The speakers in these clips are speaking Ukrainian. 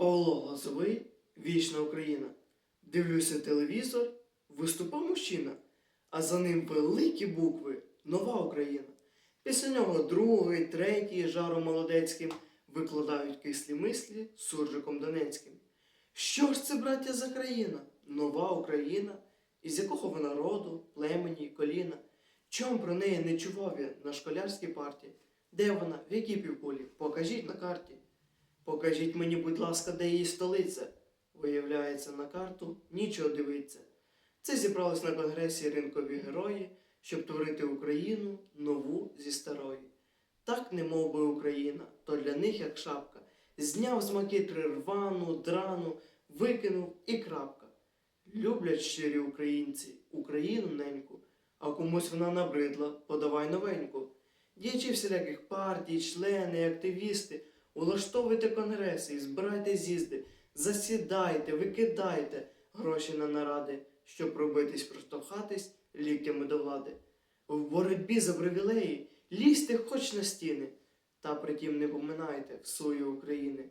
Павло Лозовий, Вічна Україна. Дивлюся телевізор, виступав мужчина, а за ним великі букви Нова Україна. Після нього другий, третій жаром молодецьким викладають кислі мислі суржиком Донецьким. Що ж це, браття, за країна? Нова Україна, із якого вона роду, племені, коліна? Чом про неї не чував я на школярській парті? Де вона? В якій півкулі? Покажіть на карті. Покажіть мені, будь ласка, де її столиця. Виявляється, на карту нічого дивиться. Це зібрались на конгресі ринкові герої, щоб творити Україну нову зі старої. Так не мов би Україна, то для них як шапка. Зняв з макітри рвану, драну, викинув і крапка. Люблять щирі українці Україну неньку, а комусь вона набридла, подавай новеньку. Діячі всіляких партій, члени, активісти, улаштовуйте конгреси збирайте з'їзди, засідайте, викидайте гроші на наради, щоб пробитись, проштовхатись ліктями до влади. В боротьбі за привілеї лізьте хоч на стіни, та притім не поминайте в свої України.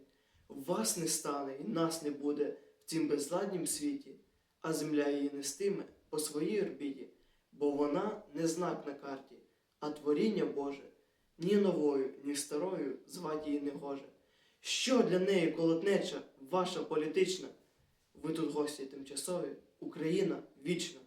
Вас не стане і нас не буде в цім безладнім світі, а земля її нестиме по своїй орбіті, бо вона не знак на карті, а творіння Боже. Ні новою, ні старою звати її не гоже. Що для неї колотнеча, ваша політична? Ви тут гості тимчасові, Україна вічна.